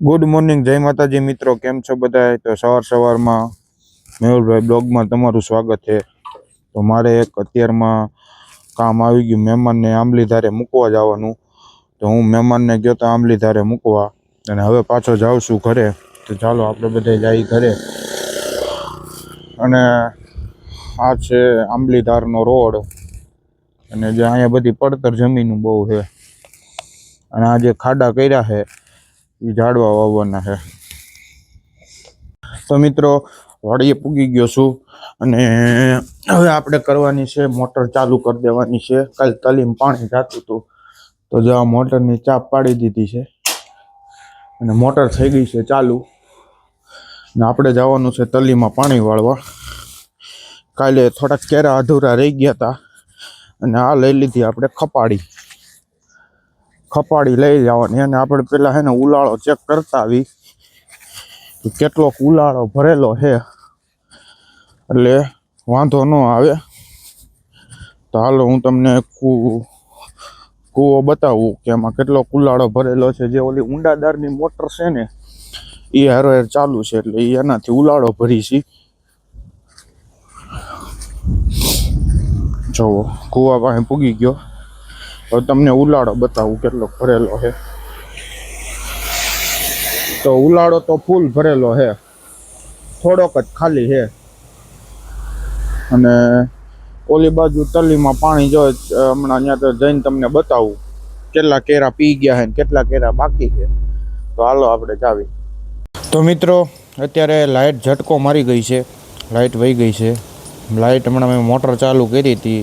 Good morning જય માતાજી મિત્રો. કેમ છો બધા તો સવાર સવારમાં મેહુલભાઈ બ્લોગમાં તમારું સ્વાગત છે. તો મારે એક અત્યારમાં કામ આવી ગયું મહેમાનને આંબલી ધારે મૂકવા જવાનું. તો હું મહેમાનને ગયો તો આંબલી ધારે મૂકવા. અને હવે પાછો જાઉં છું ઘરે. તો ચાલો આપણે બધા જઈએ ઘરે. અને આ છે આંબલી ધારનો રોડ. અને જે અહીંયા બધી પડતર જમીન બહુ છે. અને આ જે ખાડા કર્યા છે એ ઝાડવા વાવવાના છે. તો મિત્રો, વાડીએ પૂગી ગયો છું અને હવે આપણે કરવાની છે, મોટર ચાલુ કરી દેવાની છે. કાલ તલીમ પાણી જાતું હતું. તો જો આ મોટરની ચાપ પાડી દીધી છે અને મોટર થઈ ગઈ છે ચાલુ. ને આપણે જવાનું છે તલીમાં પાણી વાળવા. કાલે થોડાક કેરા અધૂરા રહી ગયા હતા અને આ લઈ લીધી આપણે ખપાડી ખપાડી લઈ જવાની અને આપણે પેલા હે ને ઉલાળો ચેક કરતા આવી કેટલોક ઉલાળો ભરેલો છે. એટલે વાંધો ન આવે. તો હાલો હું તમને કૂવો બતાવું કે એમાં કેટલો ઉલાળો ભરેલો છે. જે ઓલી ઊંડાદારની મોટર છે ને એ હારો હેર ચાલુ છે એટલે એ એનાથી ઉલાળો ભરી છે. જુઓ, કૂવા પાસે પૂગી ગયો. હવે તમને ઉલાળો બતાવું કેટલો ભરેલો છે. તો ઉલાળો તો ફૂલ ભરેલો છે. થોડોક જ ખાલી છે. અને ઓલી બાજુ તલીમાં પાણી જો હમણાં ત્યાં તો જઈને તમને બતાવું કેટલા કેરા પી ગયા છે ને કેટલા કેરા બાકી છે. તો હાલો આપણે જાવી. તો મિત્રો, અત્યારે લાઇટ ઝટકો મારી ગઈ છે. લાઇટ વહી ગઈ છે. લાઇટ હમણાં મેં મોટર ચાલુ કરી હતી.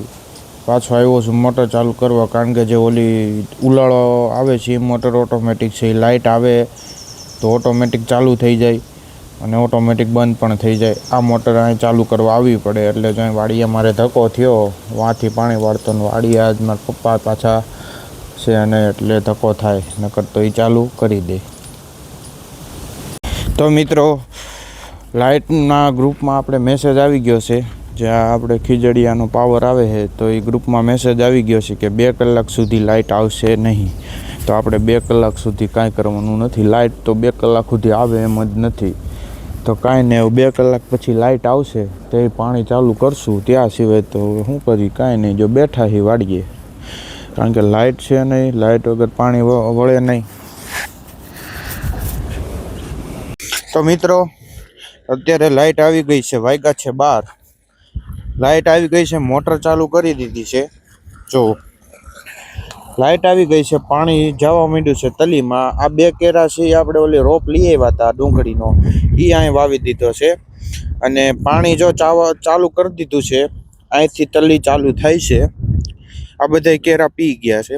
પાછો આવ્યો છું મોટર ચાલુ કરવા કારણ કે જે ઓલી ઉલાળો આવે છે એ મોટર ઓટોમેટિક છે, એ લાઇટ આવે તો ઓટોમેટિક ચાલુ થઈ જાય અને ઓટોમેટિક બંધ પણ થઈ જાય. આ મોટર અહીં ચાલુ કરવા આવવી પડે એટલે જો વાડીએ મારે ધક્કો થયો. વાંથી પાણી વાળતો વાડીએ આજ મારા પપ્પા પાછા છે અને એટલે ધક્કો થાય, નકર તો એ ચાલુ કરી દે. તો મિત્રો લાઇટના ગ્રુપમાં આપણે મેસેજ આવી ગયો છે. જ્યાં આપણે ખીજડીયાનો પાવર આવે છે, તો એ ગ્રુપમાં મેસેજ આવી ગયો છે કે બે કલાક સુધી લાઇટ આવશે નહીં. તો આપણે બે કલાક સુધી કાંઈ કરવાનું નથી. લાઇટ તો બે કલાક સુધી આવે એમ જ નથી. તો કાંઈ નહીં બે કલાક પછી લાઇટ આવશે, તો એ પાણી ચાલુ કરશું. ત્યાં સિવાય તો શું કરી, કાંઈ નહીં. જો બેઠા હી વાડીએ. કારણ કે લાઇટ છે નહીં લાઇટ વગર પાણી વળે નહીં. તો મિત્રો, અત્યારે લાઇટ આવી ગઈ છે, વાગ્યા છે બાર. લાઇટ આવી ગઈ છે, મોટર ચાલુ કરી દીધી છે. જો લાઇટ આવી ગઈ છે, પાણી જવા માંડ્યું છે તલીમાં. આ બે કેરા છે આપણે ઓલી રોપ લઈ આવ્યા હતા ડુંગળીનો. એ અહીં વાવી દીધો છે. અને પાણી જો ચાવા, ચાલુ કરી દીધું છે અહીંથી તલી ચાલુ થાય છે. આ બધા કેરા પી ગયા છે.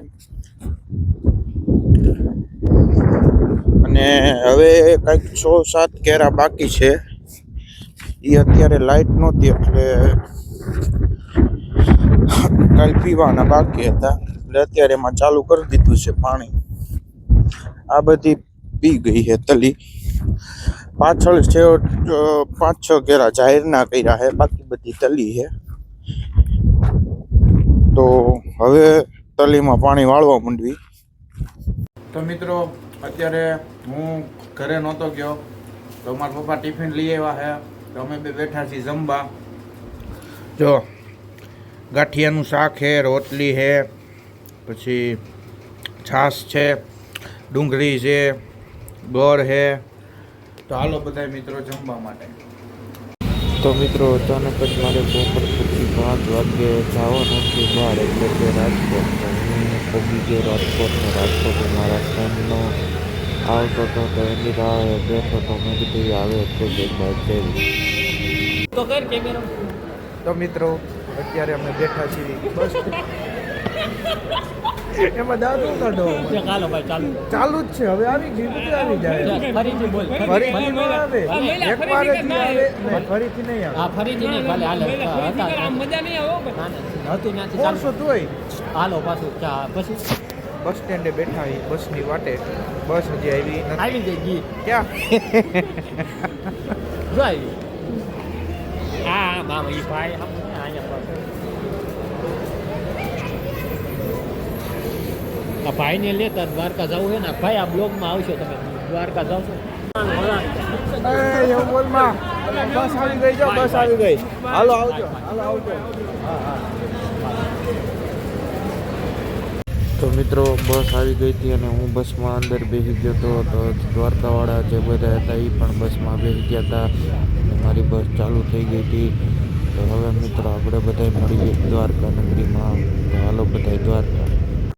અને હવે કંઈક છ, સાત કેરા બાકી છે. એ અત્યારે લાઇટ નહોતી, એટલે કાલ પીવાના બાકી હતા. એટલે અત્યારે એમાં ચાલુ કરી દીધું છે પાણી. આ બધી પી ગઈ છે તલી. પાછળ છે પાંચ છ કેરા જાહેરના કર્યા છે. બાકી બધી તલી છે. તો હવે તલીમાં પાણી વાળવા માંડવી. તો મિત્રો અત્યારે હું ઘરે નહોતો ગયો. તો મારા પપ્પા ટિફિન લઈ આવ્યા છે. તો અમે બે બેઠા છીએ જમવા. જો ગાંઠિયાનું શાક છે રોટલી છે પછી છાશ છે ડુંગળી છે ગોળ છે. તો હાલો બધા મિત્રો જમવા માટે. તો મિત્રો અચાનક જ મારે બપોર પછી પાંચ વાગે જવાનું છે બહાર એટલે કે રાજકોટ પહોંચી ગયો રાજકોટ રાજકોટ મારા ફ્રેન્ડનો આવતો હતો તો એની રાહ બેઠો તો મેં કીધું આવે એટલે જ એક તો મિત્રો અત્યારે અમે બેઠા છીએ. બસ. એમાં દાદો કાઢો? ચાલો ભાઈ ચાલુ. ચાલુ જ છે. હવે આવી ગયું બધું આવી જાય. ફરીથી બોલ ફરીથી ન આવે. ભલે. એક વાર જ આવે. ફરીથી નહીં આવે. હા ફરીથી નહીં ભલે હાલો મજા નહીં આવો ના ના હતું ત્યાંથી ચાલશો તોય? હાલો પાછું ચા પછી? બસ સ્ટેન્ડે બેઠા હોય બસની વાટે. બસ હજી આવી નથી. આવી ગઈ ગઈ ક્યાં? જો આવી હા મામા ઈ ભાઈ આમ અહીંયા પાસે આ ભાઈને લેતા દ્વારકા જવું છે ને ભાઈ આ બ્લોગમાં આવશો તમે. દ્વારકા જાવ બસ આવી ગઈ જો બસ આવી ગઈ. હાલો આવજો હાલો આવજો. હા હા. તો મિત્રો બસ આવી ગઈ હતી અને હું બસમાં અંદર બેસી ગયો હતો. તો દ્વારકાવાળા જે બધા હતા એ પણ બસમાં બેસી ગયા હતા. મારી બસ ચાલુ થઈ ગઈ હતી. તો હવે મિત્રો આપણે બધા મળીએ દ્વારકા નગરીમાં. તો હાલો બધા દ્વારકા.